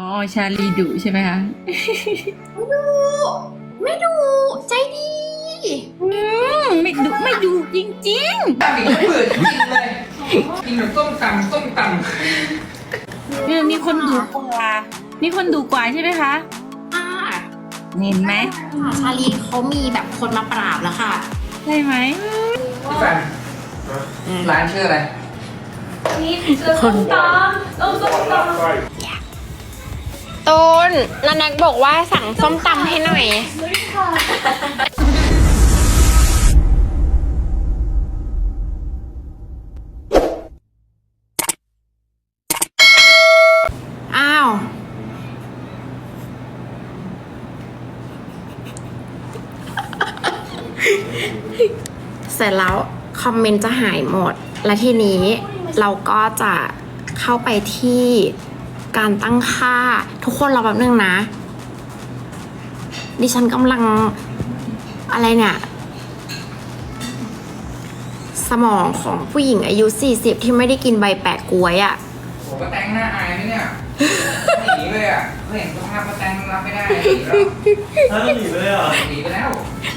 อ๋อ ชาลีดุใช่ไหมคะไม่ดู ใจดี อืมไม่ดุไม่ดุจริงตำอีกไม่เบื่อจริงๆเลยกินแบบต้มตำต้มตๆเนี่ยมีคนดุกว่า มีคนดุกว่าใช่ไหมคะอ่าเห็นไหมชาลีเขามีแบบคนมาปราบแล้วค่ะใช่ไหมำพี่ฟันร้านชื่ออะไรคนดุตู นนันนักบอกว่าสั่งส้มตำให้หน่อย อ้าว เสร็จแล้ว คอมเมนต์จะหายหมด และทีนี้เราก็จะเข้าไปที่ การตั้งค่า ทุกคนรอแป๊บนึงนะ ดิฉันกำลังอะไรเนี่ย สมองของผู้หญิงอายุ 40 ที่ไม่ได้กินใบแปะกล้วยอะ่ะผมก็แต่งหน้าอายไหมเนี่ยหนีเลยอะเห็นสภาพก็แต่งรับไม่ได้หนีแล้วถ้าหนีไปเลยเหรอหนีไปแล้ว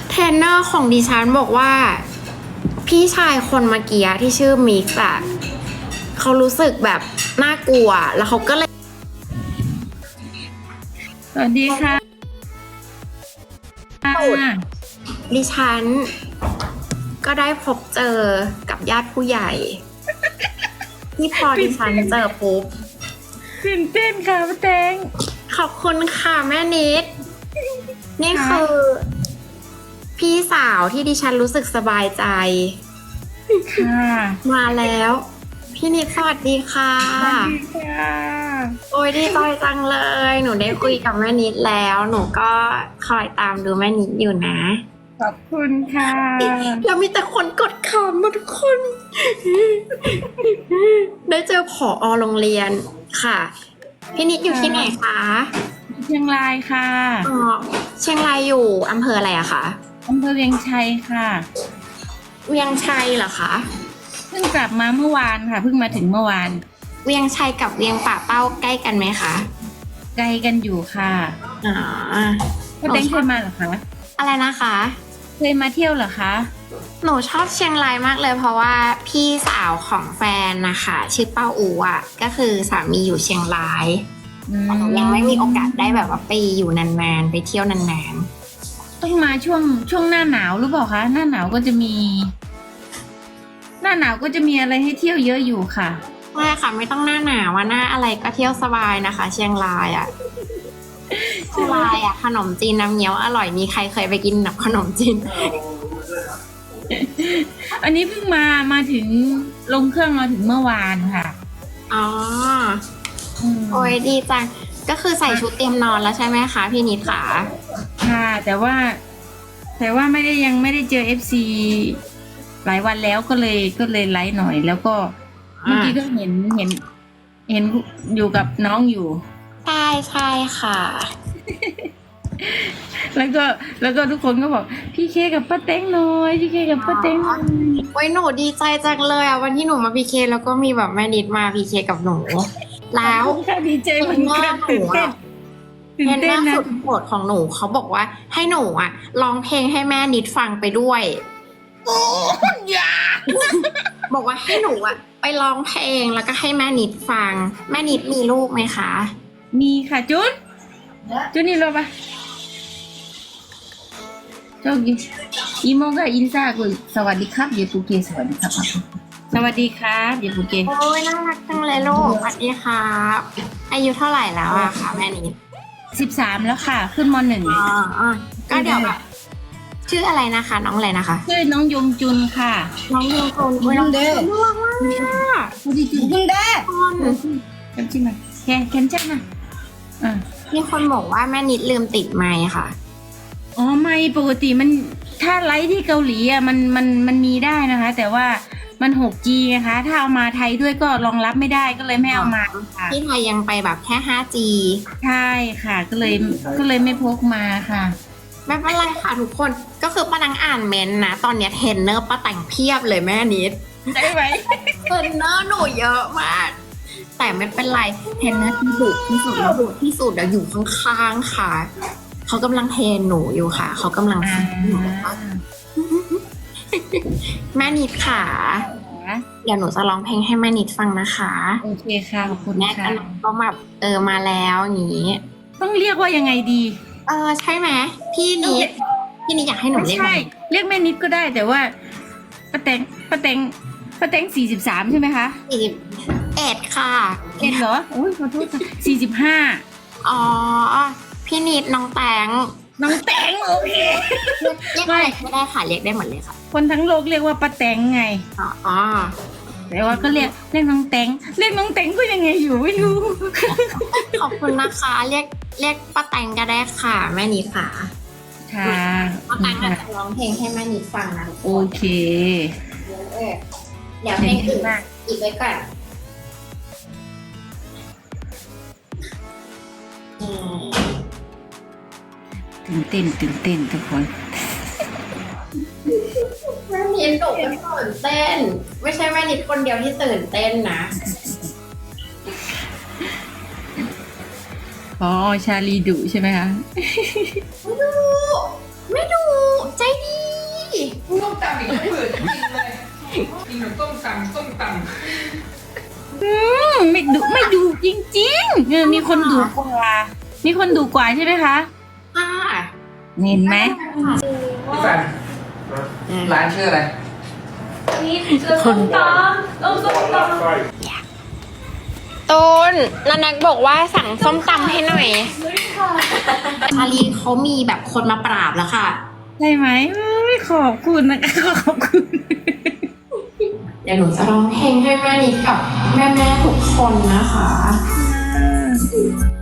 เทรนเนอร์ของดิฉันบอกว่า พี่ชายคนเมื่อกี้ที่ชื่อมิกซ์อะเขารู้สึกแบบน่ากลัว แล้วเขาก็เลย สวัสดีค่ะดิฉัน ก็ได้พบเจอกับญาติผู้ใหญ่ ที่พอดิฉันเจอปุ๊บตื่นเต้นค่ะป้าแตงขอบคุณค่ะแม่นิด นี่ค่ะคือ พี่สาวที่ดิฉันรู้สึกสบายใจ ค่ะ มาแล้ว พี่นิดสวัสดีค่ะสวัสดีค่ะ โอ้ยดีใจจังเลย หนูได้คุยกับแม่นิดแล้ว หนูก็คอยตามดูแม่นิดอยู่นะ ขอบคุณค่ะ แล้วมีแต่คนกดคำมาทุกคน ได้เจอผอโรงเรียนค่ะ พี่นิดอยู่ที่ไหนคะเชียงรายค่ะอ๋อเชียงรายอยู่อำเภออะไรอะคะอำเภอเวียงชัยค่ะ เวียงชัยเหรอคะ เพิ่งกลับมาเมื่อวานค่ะ เพิ่งมาถึงเมื่อวาน เวียงชัยกับเวียงป่าเป้าใกล้กันไหมคะไกลกันอยู่ค่ะอ๋อป้าแตงเคยมาเหรอคะ อะไรนะคะ เคยมาเที่ยวเหรอคะ หนูชอบเชียงรายมากเลยเพราะว่าพี่สาวของแฟนนะคะชื่อเป้าอูอะก็คือสามีอยู่เชียงรายอืแต่หนูยังไม่มีโอกาสได้แบบว่าไปอยู่นานๆไปเที่ยวนานต้องมาช่วงช่วงหน้าหนาวหรือเปล่าคะหน้าหนาวก็จะมี หน้าหนาวก็จะมีอะไรให้เที่ยวเยอะอยู่ค่ะๆ ไม่ค่ะไม่ต้องหน้าหนาวว่าหน้าอะไรก็เที่ยวสบายนะคะ เชียงรายอะเชียงรายอะขนมจีนน้ำเงี้ยวอร่อยมีใครเคยไปกินแบบขนมจีน อันนี้เพิ่งมามาถึงลงเครื่องมาถึงเมื่อวานค่ะอ๋อมโอ้ยดีจังก็คือใส่ชุดเตรียมนอนแล้วใช่ไหมคะพี่นิดค่ะค่ะ แต่ว่า แต่ว่าไม่ได้ยังไม่ได้เจอเอฟซีหลายวันแล้วก็เลยก็เลยไลฟ์หน่อย แล้วก็ เมื่อกี้ก็เห็นเห็น เห็นอยู่กับน้องอยู่ ใช่ใช่ค่ะ แล้วก็แล้วก็ทุกคนก็บอก พี่เคกับป้าเต้งหน่อย พี่เคกับป้าเต้งหน่อยโอ้ยหนูดีใจจังเลยอะวันที่หนูมาพีเคแล้วก็มีแบบแม่นิดมาพีเคกับหนู แล้วค่ะดีใจเหมือนกันตื่นเต้นตื่เทรนนเนเต้อนร์นะสุดโปรดของหนูเขาบอกว่า ให้หนูอะร้องเพลงให้แม่นิดฟังไปด้วยอย่าบอกว่าให้หนูอะ ไปร้องเพลงแล้วก็ให้แม่นิดฟัง แม่นิดมีลูกไหมคะ มีค่ะจุนจุนนี่รอปะโชคดีอีโมกับอินซ่ากุยสวัสดีครับเดี๋ยวปูเกสวัสดีครับ สวัสดีครับเดี๋ยวปูเกโอ้ยน่ารักจังเลยลูกสวัสดีครับอายุเท่าไหร่แล้วอะคะแม่นิดสิบสามแล้วค่ะ ขึ้นมหนึ่งอ๋ออ๋อก็เดี๋ยวแบบ ชื่ออะไรนะคะ น้องอะไรนะคะ ชื่อน้องยงจุนค่ะน้องยูโกนโอ้ยน้องเด้น่ารักมากอะสวัสดีจุนคุณเด้จำชื่อมาแคนแคนใช่ไหมอ่ามีคนบอกว่าแม่นิดลืมติดไมค์ค่ะอ๋อไม่ปกติมันถ้าไลฟ์ที่เกาหลีอะมันมันมันมีได้นะคะ แต่ว่ามัน 6G นะคะ ถ้าเอามาไทยด้วยก็รองรับไม่ได้ก็เลยไม่เอามาค่ะที่ไทยยังไปแบบแค่ 5G ใช่ค่ะ ก็เลยก็เลยไม่พกมาค่ะ ไม่เป็นไรค่ะทุกคน ก็คือป้านังอ่านเมนต์นะ ตอนเนี้ยเทรนเนอร์ป้าแต่งเพียบเลยแม่นิดได้ไหมเทรนเนอร์หนูเยอะมาก แต่ไม่เป็นไรเทรนเนอร์ที่ดุที่สุดแล้วดุที่สุดเดี๋ยวอยู่ข้างๆค่ะ เขากำลังเทรนหนูอยู่ค่ะ เขากำลังอ่าฝึกหนูว่าแม่นิดค่ะ เดี๋ยวหนูจะร้องเพลงให้แม่นิดฟังนะคะโอเคค่ะขอบคุณแม่ค่ะก็ก็แบบเออมาแล้วอย่างนี้ ต้องเรียกว่ายังไงดี เออใช่ไหมพี่นิด พี่นิดอยากให้หนูไม่เรียกใช่เรียกแม่นิดก็ได้แต่ว่าป้าแตงป้าแตงป้าแตงสี่สิบสามใช่ไหมคะสี่สิบเอ็ดค่ะ เอ็ดเหรออุ้ยขอโทษค่ะสี่สิบห้าอ๋อ พี่นิดน้องแตงน้องแตงโอเคเรียกอะไรก็ได้ค่ะ เรียกได้หมดเลยค่ะ คนทั้งโลกเรียกว่าป้าแตงไง อ๋ออ๋อแต่ว่าก็เรียกเรียกน้องแตงเรียกน้องแตงก็ยังไงอยู่ไม่รู้ ขอบคุณนะคะ เรียกเรียกป้าแตงก็ได้ค่ะ แม่นิดค่ะ ค่ะป้าแตงอาจจะร้องเพลงให้แม่นิดฟังนะทุกโอคนเคเออเดี๋ยวเพลงอื่นอีกไว้ก่อนอืมตื่นเต้นตื่นเต้นทุกคนแม่นิดหนูก็ตื่นเต้น ไม่ใช่แม่นิดคนเดียวที่ตื่นเต้นนะ อ๋อชาลีดุใช่ไหมคะ ไม่ดู ไม่ดู ใจดีต้มตำอีกไม่เบื่อจริงๆเลยกินแบบต้มตำต้มตำอืมไม่ดุไม่ดุจริงๆเออมีคนดุกว่า มีคนดุกว่าใช่ไหมคะ ค่ะเห็นไหมพี่แฟนร้านชื่ออะไรคนตูนแล้ วนักบอกว่าสั่งส้มตำให้หน่อย ชาลีเขามีแบบคนมาปราบแล้วค่ะใช่ไหมเอ้ยขอบคุณนะคะขอบคุณ เดี๋ยวหนูจะร้องเพลงให้แม่นิดกับแม่แม่ๆทุกคนนะคะคน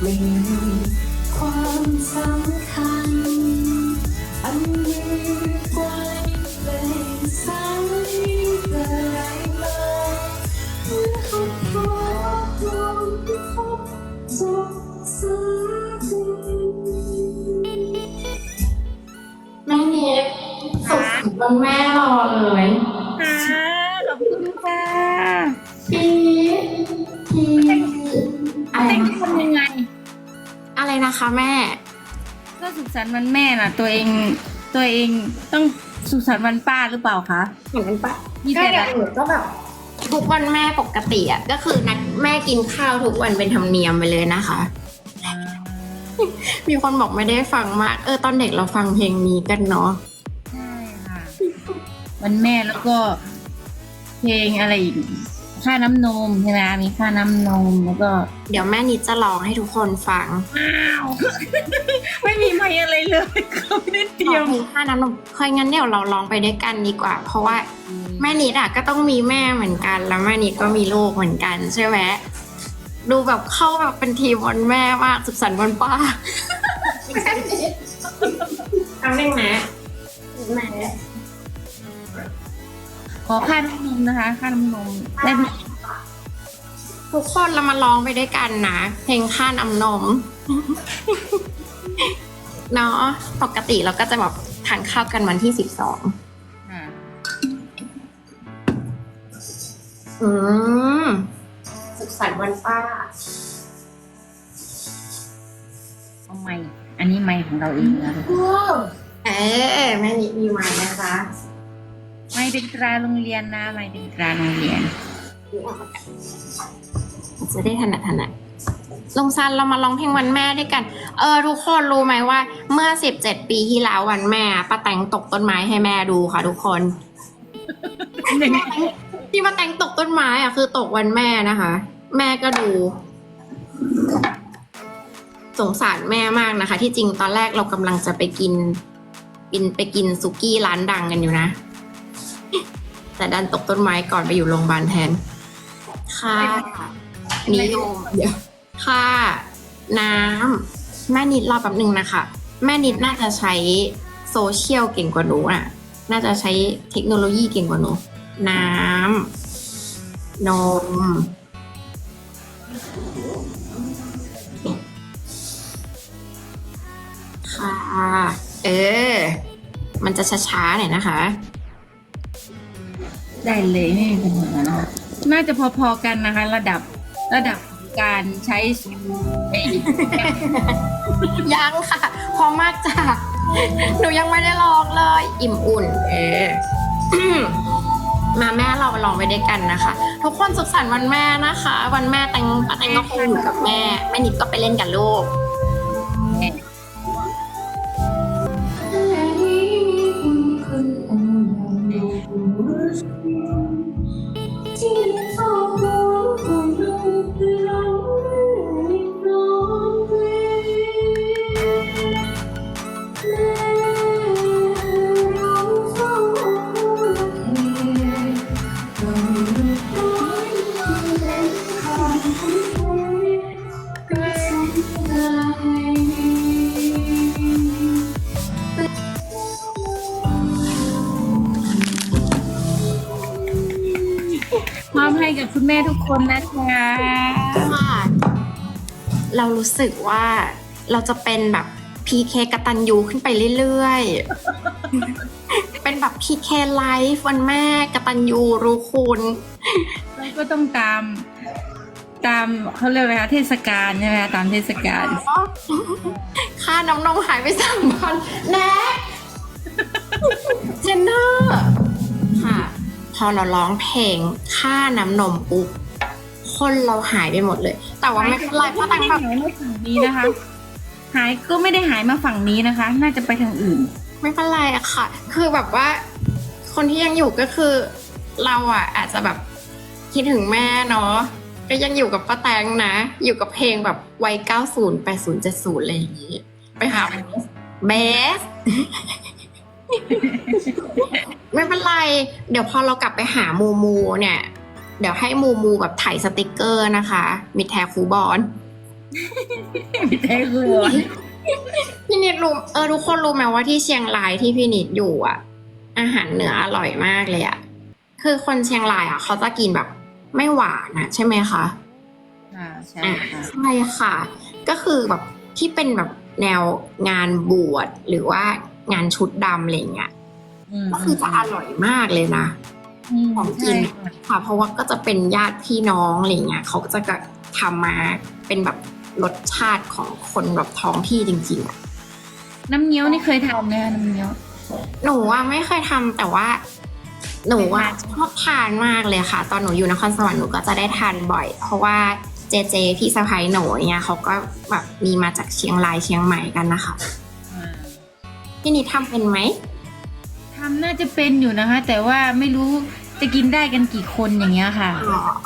ไม่มีความสำคัญ อันยืนไว้เป็นสายอะไรมาเมื่อเขาพบลงพบสงสารแม่เนิดสุขสันต์แม่รอเลย ค่ะ นะคะแม่ ก็สุขสันต์วันแม่น่ะ ตัวเองตัวเองต้องสุขสันต์วันป้าหรือเปล่าคะเหมือนกันปะมีก็แต่อย่างอื่นก็แบบทุกวันแม่ปกติอะก็คือนัดแม่กินข้าวทุกวันเป็นธรรมเนียมไปเลยนะคะ มีคนบอกไม่ได้ฟังมาก เออตอนเด็กเราฟังเพลงนี้กันเนาะใช่ค่ะ วันแม่แล้วก็ เพลงอะไรอีก ค่าน้ำนมใช่ไหมมีค่าน้ำนมแล้วก็ เดี๋ยวแม่นิดจะร้องให้ทุกคนฟังอ้าว ไม่มีไม่อะไรเลยเขาไม่ได้เตรียมเพลงค่าน้ำนมเคยงั้นเดี๋ยวเราร้องไปด้วยกันดีกว่า เพราะว่าแม่นิดอะก็ต้องมีแม่เหมือนกัน แล้วแม่นิดก็มีลูกเหมือนกันใช่ไหมดูแบบเข้าแบบเป็นทีมวันแม่มากสุขสันต์วันป้าครั้งหนึ่งนะแม่ ขอค่าน้ำนมนะคะ ค่าน้ำนมได้ไหมทุกคนเรามาร้องไปด้วยกันนะ เพลงข้าน้ำนม เนาะปกติเราก็จะแบบทานข้าวกันวันที่สิบสองอ่าอืมสุขสันต์วันป้าเอาไม้อันนี้ไม้ของเราเองนะเออแม่นิดมีไม้นะคะ ไม้เป็นตราโรงเรียนนะไม้เป็นตราโรงเรียน จะได้ถนัดถนัดลงซันเรามาร้องเพลงวันแม่ด้วยกัน เออ ทุกคนรู้ไหมว่า เมื่อสิบเจ็ดปีที่แล้ววันแม่ป้าแตงตกต้นไม้ให้แม่ดูค่ะทุกคน ที่ป้าแตงตกต้นไม้อะคือตกวันแม่นะคะ แม่ก็ดู สงสารแม่มากนะคะ ที่จริงตอนแรกเรากำลังจะไปกินกินไปกินสุกี้ร้านดังกันอยู่นะ แต่ดันตกต้นไม้ก่อนไปอยู่โรงพยาบาลแทน ค่ะนิยมเดี๋ยวค่ะ น้ำแม่นิดรอแป๊บหนึ่งนะคะ แม่นิดน่าจะใช้โซเชียลเก่งกว่าหนูอะ น่าจะใช้เทคโนโลยีเก่งกว่าหนู น้ำนมค่ะ เออ มันจะช้าๆหน่อยนะคะ ได้เลยไม่มีปัญหานะคะน่าจะพอๆกันนะคะ ระดับระดับการใช้ไอ้ยังค่ะ พอมากจ้ะหนูยังไม่ได้ลองเลย อิ่มอุ่น เออมาแม่เราลองไปด้วยกันนะคะ ทุกคนสุขสันต์วันแม่นะคะ วันแม่แตงป้าแตงก็คงอยู่กับแม่แม่นิดก็ไปเล่นกับลูก คุณแม่ทุกคนนะคะค่ะเรารู้สึกว่าเราจะเป็นแบบ PK กตันยูขึ้นไปเรื่อยๆ เป็นแบบ PK ไลฟ์วันแม่กตันยูรู้คุณแล้วก็ต้องตาม ตามเขาเรียกอะไรคะเทศกาลใช่ไหมคะตามเทศกาลค่าน้ำนมหายไปสามพันแน็ก พอเราร้องเพลงค่าน้ำนมปุ๊บคนเราหายไปหมดเลย แต่ว่าไม่เป็นไรเพราะตังไม่แบได้บหายมาฝั่งนี้นะคะ หายก็ไม่ได้หายมาฝั่งนี้นะคะ น่าจะไปทางอื่น ไม่เป็นไรอะค่ะ คือแบบว่า คนที่ยังอยู่ก็คือ เราอะอาจจะแบบคิดถึงแม่เนาะก็ยังอยู่กับป้าแตงนะ อยู่กับเพลงแบบวัย90 80 70อะไรอย่างนี้ ไปหาเบส ไม่เป็นไร เดี๋ยวพอเรากลับไปหามูมูเนี่ย เดี๋ยวให้มูมูแบบถ่ายสติกเกอร์นะคะ มีแทคูบอลไม่ได้คือพี่นิดรู้เออทุกคนรู้ไหมว่าที่เชียงรายที่พี่นิดอยู่อะ อาหารเหนืออร่อยมากเลยอะคือคนเชียงรายอะ เขาจะกินแบบไม่หวานนะใช่ไหมคะค่ะใช่อะค่ะใช่ค่ะ ก็คือแบบที่เป็นแบบแนวงานบวชหรือว่า งานชุดดำอะไรอย่างเงี้ยมก็คือจะอร่อยมากเลยนะมของกินใช่ค่ะค่ะ เพราะว่าก็จะเป็นญาติพี่น้องอะไรเงี้ยเขาก็จะทำมาเป็นแบบรสชาติของคนแบบท้องที่จริงๆอะน้ำเงี้ยวนี่เคยทำไหมคะน้ำเงี้ยว หนูว่าไม่เคยทำแต่ว่าหนูว่าเคยทานชอบทานมากเลยค่ะ ตอนหนูอยู่นครสวรรค์หนูก็จะได้ทานบ่อย เพราะว่าเจเจพี่สะพ้ายหนูเนี่ยเขาก็แบบมีมาจากเชียงรายเชียงใหม่กันนะคะอ่า พี่นิดทำเป็นไหมทำน่าจะเป็นอยู่นะคะ แต่ว่าไม่รู้จะกินได้กันกี่คนอย่างเงี้ยค่ะ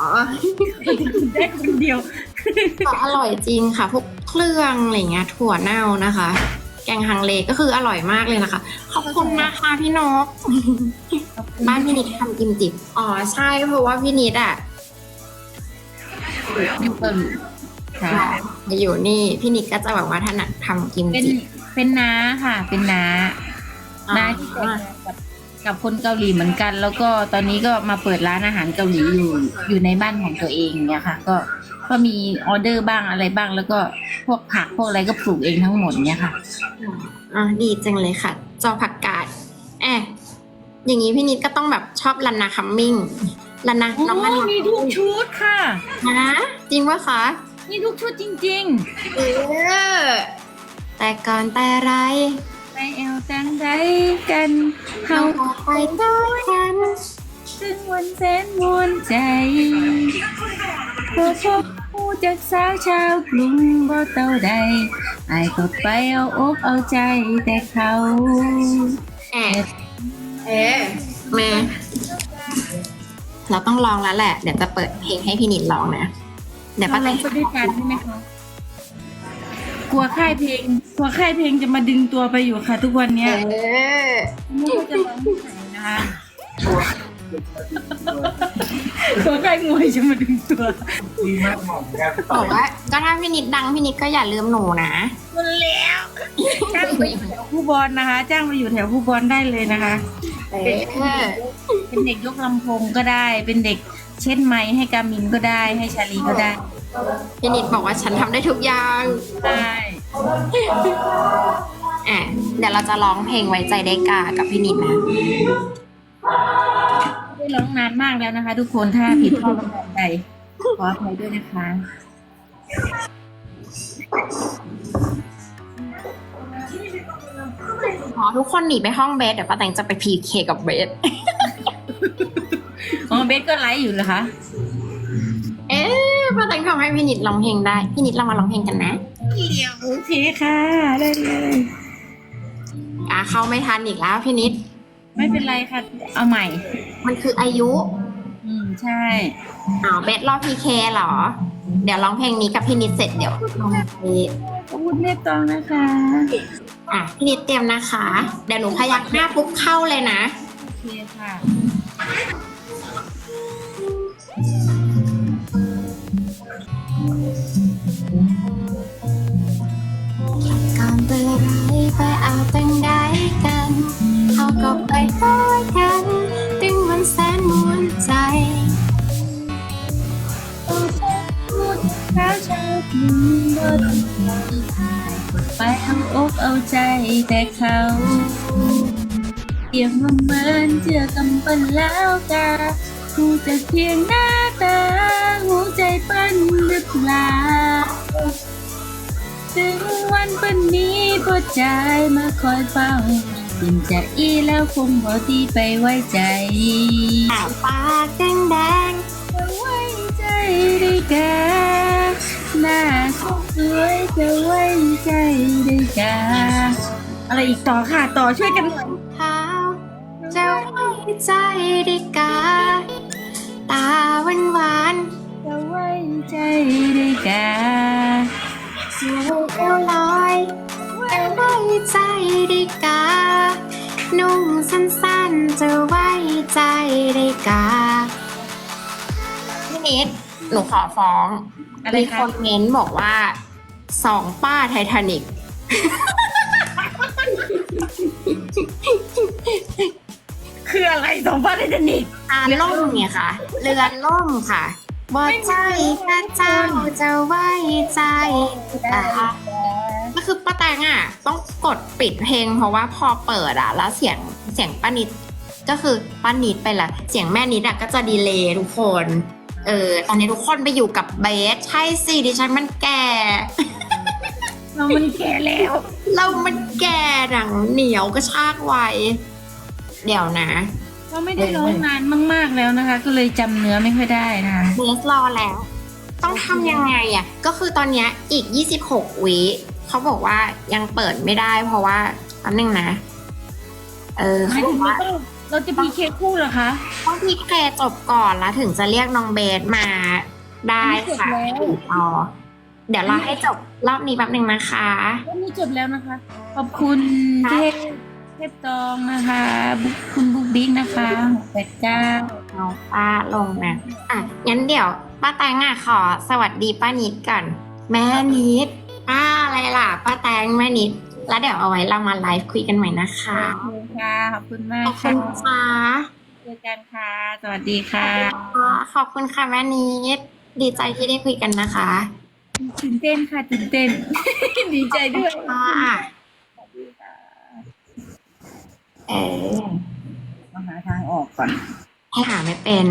อ๋อกินได้คนเดียวแต่อร่อยจริงค่ะ พวกเครื่องอะไรเงี้ยถั่วเน่านะคะ แกงฮังเลก็คืออร่อยมากเลยนะคะ ขอบคุณนะคะพี่นก บ้านพี่นิดทำกิมจิอ๋อใช่เพราะว่าพี่นิดอะอยู่เกาหลีค่ะอยู่นี่พี่นิดก็จะแบบว่าถนัดทำกิมเป็นจิ เป็นน้าค่ะ เป็นน้าอ่าน้าที่แต่งงานกับกับคนเกาหลีเหมือนกัน แล้วก็ตอนนี้ก็มาเปิดร้านอาหารเกาหลีอยู่อยู่ในบ้านของตัวเองเนี่ยค่ะ ก็ก็มีออเดอร์บ้างอะไรบ้าง แล้วก็พวกผักพวกอะไรก็ปลูกเองทั้งหมดเนี่ยค่ะ อ่าดีจังเลยค่ะ จอผักกาดแอบอย่างนี้พี่นิดก็ต้องแบบชอบลันนาคัมมิ่งลันนาน้องลันนามีทุกชุดค่ะ นะจริงปะคะ มีทุกชุดจริง เออ แต่ก่อนแต่ไรๆไปไปเอวจังใดกันเฮาเราไปด้วยกันถึงวันแสนมวนใจพอพบผู้จากสาวชาวกรุงบ่เต่าใดอายก็ไปเอาอกเอาใจแต่เขาแอบเอ๊ะแม่เราต้องลองแล้วแหละ เดี๋ยวจะเปิดเพลงให้พี่นิดลองนะ เดี๋ยวป้าเราแตลองงไปด้วยกันใช่ไหมคะ กลัวค่ายเพลง กลัวค่ายเพลงจะมาดึงตัวไปอยู่ค่ะ ทุกวันเนี้ยเออไม่รู้จะร้องที่ไหนนะคะกลัวค่ายมวยจะมาดึงตัวบอกว่าก็ถ้าพี่นิดดังพี่นิดก็อย่าลืมหนูนะ มันแล้วจ้างไปอยู่แถวผู้บอลนะคะ จ้างไปอยู่แถวผู้บอลได้เลยนะคะ เออเป็นเด็กยกลำโพงก็ได้ เป็นเด็กเช็ดไม้ให้กามินก็ได้ ให้ชาลีก็ได้ พี่นิดบอกว่าฉันทำได้ทุกอย่างได้อะเดี๋ยวเราจะร้องเพลงไว้ใจได้กากับพี่นิดนะได้ร้องนานมากแล้วนะคะ ทุกคนถ้าผิดพลาดประการใดขออภัยด้วยนะคะอ๋อทุกคนหนีไปห้องเบสเดี๋ยวป้าแตงจะไปพีเคกับเบสอ๋อเบสก็ไลฟ์อยู่เหรอคะ เอ๊ะ ป้าแตงทำให้พี่นิดร้องเพลงได้ พี่นิดเรามาร้องเพลงกันนะโอเคค่ะ ได้เลย อะเข้าไม่ทันอีกแล้วพี่นิด ไม่เป็นไรค่ะ เอาใหม่ มันคืออายุ อืมใช่อ๋อเบสรอบพีเคเหรอ เดี๋ยวร้องเพลงนี้กับพี่นิดเสร็จเดี๋ยวลงไปขอบคุณเนตตองนะคะ อะพี่นิดเตรียมนะคะ เดี๋ยวหนูพยักหน้าปุ๊บเข้าเลยนะ โอเคค่ะ แต่เขาเอียงมาเหมือนเจือกำปั้นแล้วกาหูจะเพียงหน้าตาหูใจปั้นหรือเปล่าถึงวันป็นนี้ก็ใจมาคอยเฝ้าเป็นจะอีแล้วคงบ่ที่ไปไว้ใจอะปากแดงแดงจะไว้ใจได้กหน้าสวยจะไว้ใจได้ก อะไรอีกต่อค่ะต่อช่วยกันหน่อยเท้าจะไว้ใจได้กา ตาหวานหวานจะไว้ใจได้กาสวยเอวลอยจะไว้ใจได้กา นุ่งสั้นๆจะไว้ใจได้กาพี่นิดหนูขอฟ้องอะไรมีคะนเม้นบอกว่าสองป้าไททานิก คืออะไรสองพันไททานิกอาล่มเนี่ยค่ะ เรือล่มค่ะบ่ใจข้าเจ้าจะไว้ใจตาก็คือป้าแตงอะ ต้องกดปิดเพลงเพราะว่าพอเปิดอะ แล้วเสียงเสียงป้านิด ก็คือป้านิดไปละ เสียงแม่นิดอะก็จะดีเลย์ทุกคน เออ ตอนนี้ทุกคนไปอยู่กับเบส ใช่สิดิฉันมันแก่ เรามันแก่แล้ว เรามันแก่หนังเหนียวก็ชากไวเดี๋ยวนะ เราไม่ได้ร้องนานมาก ๆแล้วนะคะ ก็เลยจำเนื้อไม่ค่อยได้นะคะเบสรอแล้ว ต้องทำยังไงอะ ก็คือตอนเนี้ยอีก 26 วิเขาบอกว่ายังเปิดไม่ได้เพราะว่าแป๊บนึงนะ เออหมาเขายบถึองกว่าว่าต้องเราจะพีเคคู่เหรอคะต้องพีเคจบก่อนแล้วถึงจะเรียกน้องเบสมาได้ค่ะอันนี้จบแล้วอ๋อ เดี๋ยวเราให้จบรอบนี้แป๊บนึงนะคะวันนี้จบแล้วนะคะ ขอบคุณค่ะเทพเทพตองนะคะบุ๊คคุณบุ๊กบิ๊กนะคะหกแปดเก้าเอาป้าลงนะ อะ งั้นเดี๋ยว ป้าแตงอะขอสวัสดีป้านิดก่อน แม่นิดป้าอะไรล่ะ ป้าแตงแม่นิด แล้วเดี๋ยวเอาไว้เรามาไลฟ์คุยกันใหม่นะคะ ขอบคุณค่ะขอบคุณมาขกอบคุค่ะณค่ะเจอกันค่ะ สวัสดีค่ะ ขอบคุณค่ะแม่นิด ดีใจที่ได้คุยกันนะคะ ตื่นเต้นค่ะตื่นเต้น ดีใจด้วยค่ะเออมาหาทางออกก่อนให้หาไม่เป็น